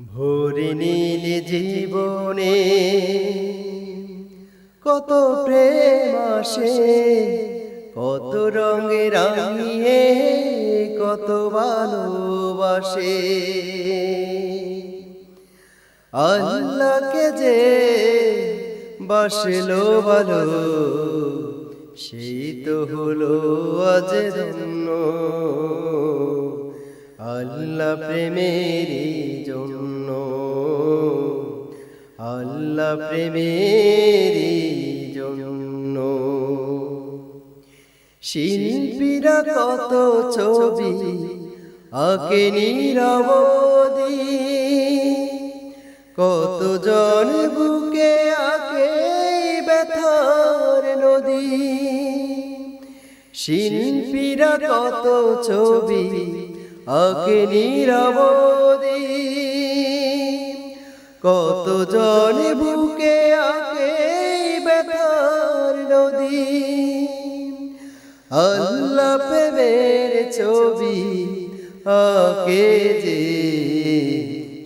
ভরে নীল জীবনে কত প্রেম আসে, কত রঙে রাঙিয়ে কত ভালোবাসে। আল্লাহকে যে বাসলো ভালো, সেই তো হলো আজ ধন্য আল্লাহ প্রেমের জন্য। আল্লাহ প্রেমের জন্য। শিল্পীরা কত ছবি আকে নিরবদি কত জন বুকে আকে ব্যথার নদী। শিল্পীরা কত ছবি আকে নিরবদি কত জন বুকে আকে ব্যথার নদী। আল্লাহ প্রেমের ছবি আকে যে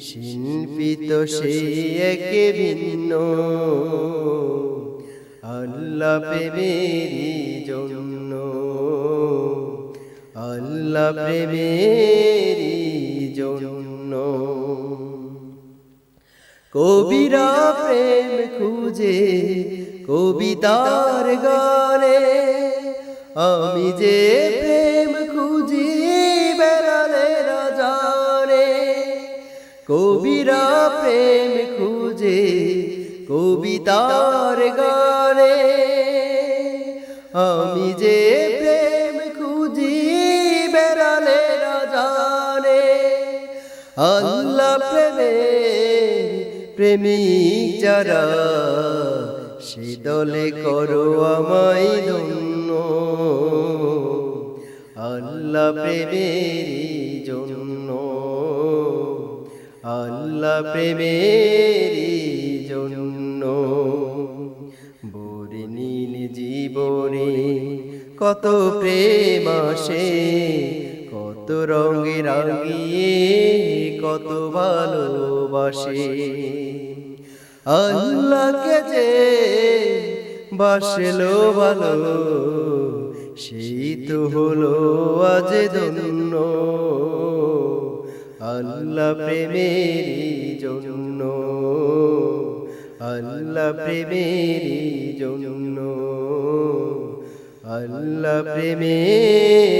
শিল্পী তো সেই একে ভিন্ন। আল্লাহ প্রেমের আল্লাহ প্রেমের জন্য। কবিরা প্রেম খুঁজে কবিতার গানে। আমি যে প্রেম খুঁজি বেড়ালে রাজারে কবিরা প্রেম খুঁজে কবিতার গানে। আমি যে আল্লাহ প্রেমে প্রেমিক যারা, সে দলে করো আমায় ধন্য। আল্লাহ প্রেমের জন্য, আল্লাহ প্রেমের জন্য। বরে নীল জীবনে কত প্রেম আসে রঙে রাঙিয়ে কত ভালোবাসে। আল্লাহকে যে বাসলো ভালো, সেই তো হলো আজ ধন্য। আল্লাহ প্রেমের জন্য। আল্লাহ প্রেমের জন্য। আল্লাহ প্রেমের জন্য